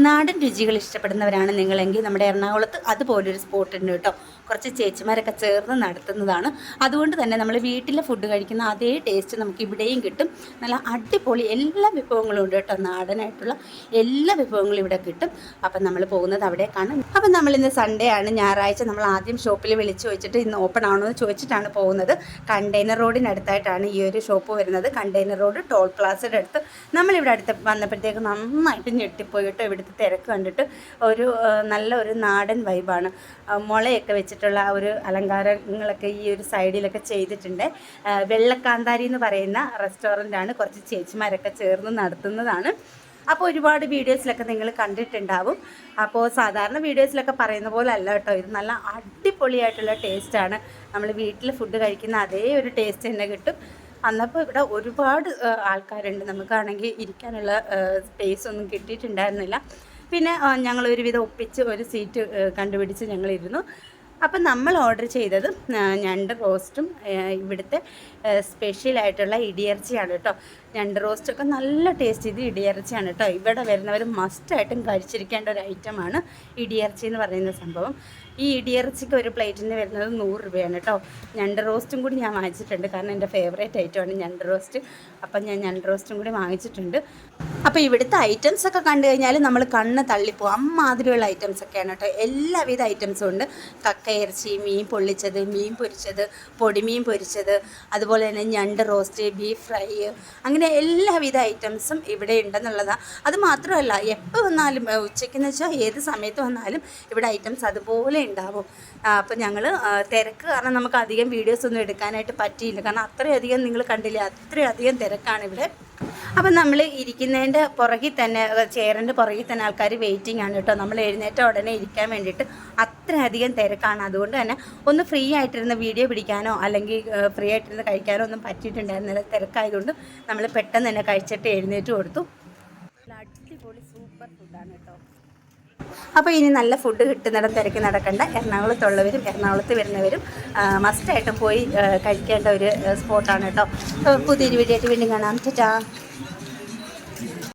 നാടൻ രുചികൾ ഇഷ്ടപ്പെടുന്നവരാണ് നിങ്ങളെങ്കിൽ നമ്മുടെ എറണാകുളത്ത് അതുപോലൊരു സ്പോട്ട് ഉണ്ട് കേട്ടോ. കുറച്ച് ചേച്ചിമാരൊക്കെ ചേർന്ന് നടത്തുന്നതാണ്. അതുകൊണ്ട് തന്നെ നമ്മൾ വീട്ടിലെ ഫുഡ് കഴിക്കുന്ന അതേ ടേസ്റ്റ് നമുക്ക് ഇവിടെയും കിട്ടും. നല്ല അടിപൊളി എല്ലാ വിഭവങ്ങളും ഉണ്ട് കേട്ടോ. നാടനായിട്ടുള്ള എല്ലാ വിഭവങ്ങളും ഇവിടെ കിട്ടും. അപ്പം നമ്മൾ പോകുന്നത് അവിടേക്കാണ്. അപ്പം നമ്മൾ ഇന്ന് സൺഡേ ആണ്. ഞായറാഴ്ച നമ്മൾ ആദ്യം ഷോപ്പിൽ വിളിച്ച് ചോദിച്ചിട്ട് ഇന്ന് ഓപ്പൺ ആണോ എന്ന് ചോദിച്ചിട്ടാണ് പോകുന്നത്. കണ്ടെയ്നർ റോഡിനടുത്തായിട്ടാണ് ഈ ഒരു ഷോപ്പ് വരുന്നത്. കണ്ടെയ്നർ റോഡ് ടോൾ പ്ലാസയുടെ അടുത്ത്. നമ്മളിവിടെ അടുത്ത് വന്നപ്പോഴത്തേക്ക് നന്നായിട്ട് ഞെട്ടിപ്പോയി കേട്ടോ. ഇവിടുത്തെ തിരക്ക് കണ്ടിട്ട് ഒരു നല്ല ഒരു നാടൻ വൈബാണ്. മുളയൊക്കെ വെച്ചിട്ടുള്ള ഒരു അലങ്കാരങ്ങളൊക്കെ ഈ ഒരു സൈഡിലൊക്കെ ചെയ്തിട്ടുണ്ട്. വെള്ളക്കാന്താരി എന്ന് പറയുന്ന റെസ്റ്റോറന്റാണ് കുറച്ച് ചേച്ചിമാരൊക്കെ ചേർന്ന് നടത്തുന്നതാണ്. അപ്പോൾ ഒരുപാട് വീഡിയോസിലൊക്കെ നിങ്ങൾ കണ്ടിട്ടുണ്ടാവും. അപ്പോൾ സാധാരണ വീഡിയോസിലൊക്കെ പറയുന്ന പോലെ അല്ല കേട്ടോ ഇത് നല്ല അടിപൊളിയായിട്ടുള്ള ടേസ്റ്റാണ്. നമ്മൾ വീട്ടിൽ ഫുഡ് കഴിക്കുന്ന അതേ ഒരു ടേസ്റ്റ് തന്നെ കിട്ടും. അന്നപ്പോൾ ഇവിടെ ഒരുപാട് ആൾക്കാരുണ്ട്. നമുക്കാണെങ്കിൽ ഇരിക്കാനുള്ള സ്പേസ് ഒന്നും കിട്ടിയിട്ടുണ്ടായിരുന്നില്ല. പിന്നെ ഞങ്ങൾ ഒരുവിധം ഒപ്പിച്ച് ഒരു സീറ്റ് കണ്ടുപിടിച്ച് ഞങ്ങളിരുന്നു. അപ്പം നമ്മൾ ഓർഡർ ചെയ്തത് ഞണ്ട് റോസ്റ്റും ഇവിടുത്തെ സ്പെഷ്യലായിട്ടുള്ള ഇടിയിറച്ചിയാണ് കേട്ടോ. ഞണ്ട് റോസ്റ്റൊക്കെ നല്ല ടേസ്റ്റ് ചെയ്ത് ഇടിയിറച്ചിയാണ് കേട്ടോ. ഇവിടെ വരുന്നവർ മസ്റ്റായിട്ടും കഴിച്ചിരിക്കേണ്ട ഒരു ഐറ്റമാണ് ഇടിയിറച്ചി എന്ന് പറയുന്ന സംഭവം. ഈ ഇടിയിറച്ചിക്ക് ഒരു പ്ലേറ്റിന് വരുന്നത് നൂറ് രൂപയാണ് കേട്ടോ. ഞണ്ട് റോസ്റ്റും കൂടി ഞാൻ വാങ്ങിച്ചിട്ടുണ്ട്. കാരണം എന്റെ ഫേവറേറ്റ് ഐറ്റമാണ് ഞണ്ട് റോസ്റ്റ്. അപ്പം ഞാൻ ഞണ്ട് റോസ്റ്റും കൂടി വാങ്ങിച്ചിട്ടുണ്ട്. അപ്പോൾ ഇവിടുത്തെ ഐറ്റംസ് ഒക്കെ കണ്ടു കഴിഞ്ഞാൽ നമ്മൾ കണ്ണ് തള്ളിപ്പോകും അമ്മാതിരിയുള്ള ഐറ്റംസ് ഒക്കെയാണ് കേട്ടോ. എല്ലാവിധ ഐറ്റംസും ഉണ്ട്. കക്കയിറച്ചി മീൻ പൊള്ളിച്ചത് മീൻ പൊരിച്ചത് പൊടിമീൻ പൊരിച്ചത് അതുപോലെ തന്നെ ഞണ്ട് റോസ്റ്റ് ബീഫ് ഫ്രൈ അങ്ങനെ എല്ലാവിധ ഐറ്റംസും ഇവിടെ ഉണ്ടെന്നുള്ളതാണ് അത് മാത്രമല്ല എപ്പോൾ വന്നാലും ഉച്ചയ്ക്ക് ഉച്ചയ്ക്കെന്ന് വെച്ചാൽ ഏത് സമയത്ത് വന്നാലും ഇവിടെ ഐറ്റംസ് അതുപോലെ ഉണ്ടാവും. അപ്പോൾ ഞങ്ങൾ തിരക്ക് കാരണം നമുക്ക് അധികം വീഡിയോസ് ഒന്നും എടുക്കാനായിട്ട് പറ്റിയില്ല. കാരണം അത്രയധികം നിങ്ങൾ കണ്ടില്ല അത്രയധികം തിരക്കാണ് ഇവിടെ. അപ്പം നമ്മൾ ഇരിക്കുന്നതിന്റെ പുറകിൽ തന്നെ ചെയറിന്റെ പുറകിൽ തന്നെ ആൾക്കാർ വെയിറ്റിംഗ് ആണ് കേട്ടോ. നമ്മൾ എഴുന്നേറ്റ ഉടനെ ഇരിക്കാൻ വേണ്ടിയിട്ട് അത്രയധികം തിരക്കാണ്. അതുകൊണ്ട് തന്നെ ഒന്ന് ഫ്രീ ആയിട്ടിരുന്ന് വീഡിയോ പിടിക്കാനോ അല്ലെങ്കിൽ ഫ്രീ ആയിട്ടിരുന്ന് കഴിക്കാനോ ഒന്നും പറ്റിയിട്ടുണ്ടായിരുന്നില്ല. തിരക്കായതുകൊണ്ട് നമ്മൾ പെട്ടെന്ന് തന്നെ കഴിച്ചിട്ട് എഴുന്നേറ്റ് കൊടുത്തു. അടിപൊളി സൂപ്പർ ഫുഡാണ് കേട്ടോ. അപ്പോൾ ഇനി നല്ല ഫുഡ് കിട്ടുന്നിടം തിരക്ക് നടക്കേണ്ട. എറണാകുളത്തുള്ളവരും എറണാകുളത്ത് വരുന്നവരും മസ്റ്റായിട്ടും പോയി കഴിക്കേണ്ട ഒരു സ്പോട്ടാണ് കേട്ടോ പുതിയൊരു വീഡിയോ ആയിട്ട് വീണ്ടും കാണാം. ചേട്ടാ